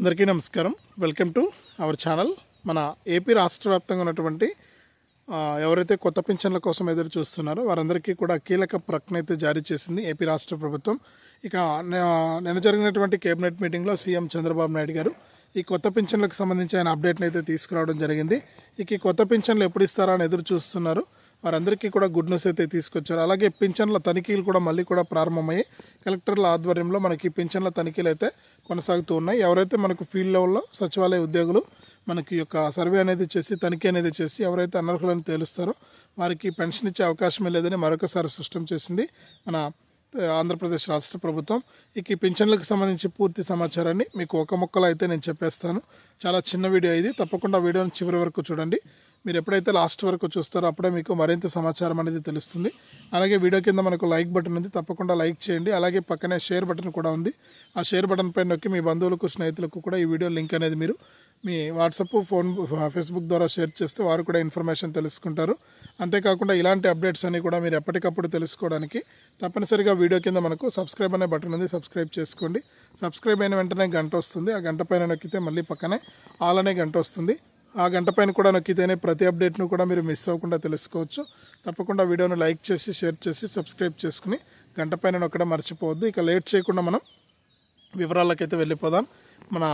అందరికీ నమస్కారం. Welcome to our channel. మన ఏపీ రాష్ట్ర వ్యాప్తంగా ఉన్నటువంటి ఎవరైతే కొత్త పింఛన్ల కోసం ఎదురు చూస్తున్నారో వారందరికీ కూడా కీలక ప్రకటన అయితే జారీ చేసింది ఏపీ రాష్ట్ర ప్రభుత్వం. ఇక నిన్న జరిగినటువంటి కేబినెట్ మీటింగ్లో సీఎం చంద్రబాబు నాయుడు గారు ఈ కొత్త పింఛన్లకు సంబంధించి ఆయన అప్డేట్ని అయితే తీసుకురావడం జరిగింది. ఇక ఈ కొత్త పింఛన్లు ఎప్పుడు ఇస్తారా అని ఎదురు చూస్తున్నారు. వారందరికీ కూడా గుడ్ న్యూస్ అయితే తీసుకొచ్చారు. అలాగే పింఛన్ల తనిఖీలు కూడా మళ్ళీ కూడా ప్రారంభమయ్యాయి. కలెక్టర్ల ఆధ్వర్యంలో మనకి పింఛన్ల తనిఖీలు అయితే కొనసాగుతూ ఉన్నాయి. ఎవరైతే మనకు ఫీల్డ్ లెవెల్లో సచివాలయ ఉద్యోగులు మనకి యొక్క సర్వే అనేది చేసి తనిఖీ అనేది చేసి ఎవరైతే అనర్హులని తేలుస్తారో వారికి పెన్షన్ ఇచ్చే అవకాశమే లేదని మరొకసారి స్పష్టం చేసింది మన ఆంధ్రప్రదేశ్ రాష్ట్ర ప్రభుత్వం. ఇక ఈ పింఛన్లకు సంబంధించి పూర్తి సమాచారాన్ని మీకు ఒక ముక్కలో అయితే నేను చెప్పేస్తాను. చాలా చిన్న వీడియో ఇది. తప్పకుండా వీడియోని చివరి వరకు చూడండి. మీరు ఎప్పుడైతే లాస్ట్ వరకు చూస్తారో అప్పుడే మీకు మరింత సమాచారం అనేది తెలుస్తుంది. అలాగే వీడియో కింద మనకు లైక్ బటన్ ఉంది. తప్పకుండా లైక్ చేయండి. అలాగే పక్కనే షేర్ బటన్ కూడా ఉంది. ఆ షేర్ బటన్ పైన నొక్కి మీ బంధువులకు స్నేహితులకు కూడా ఈ వీడియో లింక్ అనేది మీరు మీ వాట్సాప్ ఫోన్ ఫేస్బుక్ ద్వారా షేర్ చేస్తే వారు కూడా ఇన్ఫర్మేషన్ తెలుసుకుంటారు. అంతేకాకుండా ఇలాంటి అప్డేట్స్ అన్ని కూడా మీరు ఎప్పటికప్పుడు తెలుసుకోవడానికి తప్పనిసరిగా వీడియో కింద మనకు సబ్స్క్రైబ్ అనే బటన్ ఉంది. సబ్స్క్రైబ్ చేసుకోండి. సబ్స్క్రైబ్ అయిన వెంటనే గంట వస్తుంది. ఆ గంట పైన నొక్కితే మళ్ళీ పక్కనే ఆల్ అనే గంట వస్తుంది. ఆ గంట పైన కూడా నొక్కితేనే ప్రతి అప్డేట్ను కూడా మీరు మిస్ అవ్వకుండా తెలుసుకోవచ్చు. తప్పకుండా వీడియోను లైక్ చేసి షేర్ చేసి సబ్స్క్రైబ్ చేసుకుని గంట పైన నొక్కడం మర్చిపోవద్దు. ఇక లేట్ చేయకుండా మనం వివరాలకైతే వెళ్ళిపోదాం. మన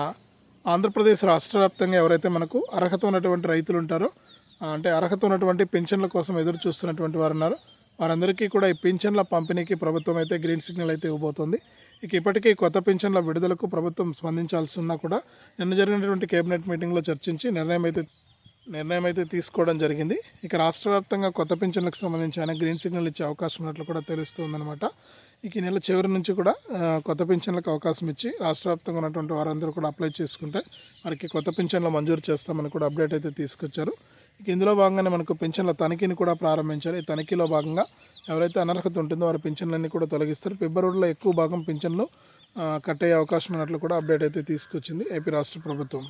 ఆంధ్రప్రదేశ్ రాష్ట్ర వ్యాప్తంగా ఎవరైతే మనకు అర్హత ఉన్నటువంటి రైతులు ఉంటారో అంటే అర్హత ఉన్నటువంటి పెన్షన్ల కోసం ఎదురు చూస్తున్నటువంటి వారు ఉన్నారు. వారందరికీ కూడా ఈ పింఛన్ల పంపిణీకి ప్రభుత్వం అయితే గ్రీన్ సిగ్నల్ అయితే ఇవ్వబోతుంది. ఇక ఇప్పటికీ కొత్త పింఛన్ల విడుదలకు ప్రభుత్వం స్పందించాల్సి ఉన్నా కూడా నిన్న జరిగినటువంటి కేబినెట్ మీటింగ్లో చర్చించి నిర్ణయం అయితే నిర్ణయం అయితే తీసుకోవడం జరిగింది. ఇక రాష్ట్ర వ్యాప్తంగా కొత్త పింఛన్లకు సంబంధించి ఆయన గ్రీన్ సిగ్నల్ ఇచ్చే అవకాశం ఉన్నట్లు కూడా తెలుస్తుందన్నమాట. ఇక ఈ నెల చివరి నుంచి కూడా కొత్త పింఛన్లకు అవకాశం ఇచ్చి రాష్ట్ర వ్యాప్తంగా ఉన్నటువంటి వారందరూ కూడా అప్లై చేసుకుంటే వారికి కొత్త పింఛన్లు మంజూరు చేస్తామని కూడా అప్డేట్ అయితే తీసుకొచ్చారు. ఇక ఇందులో భాగంగానే మనకు పింఛన్ల తనిఖీని కూడా ప్రారంభించారు ఈ తనిఖీలో భాగంగా ఎవరైతే అనర్హత ఉంటుందో వారి పెన్షన్లన్నీ కూడా తొలగిస్తారు. ఫిబ్రవరిలో ఎక్కువ భాగం పింఛన్లు కట్ కట్టే అవకాశం ఉన్నట్లు కూడా అప్డేట్ అయితే తీసుకొచ్చింది ఏపీ రాష్ట్ర ప్రభుత్వం.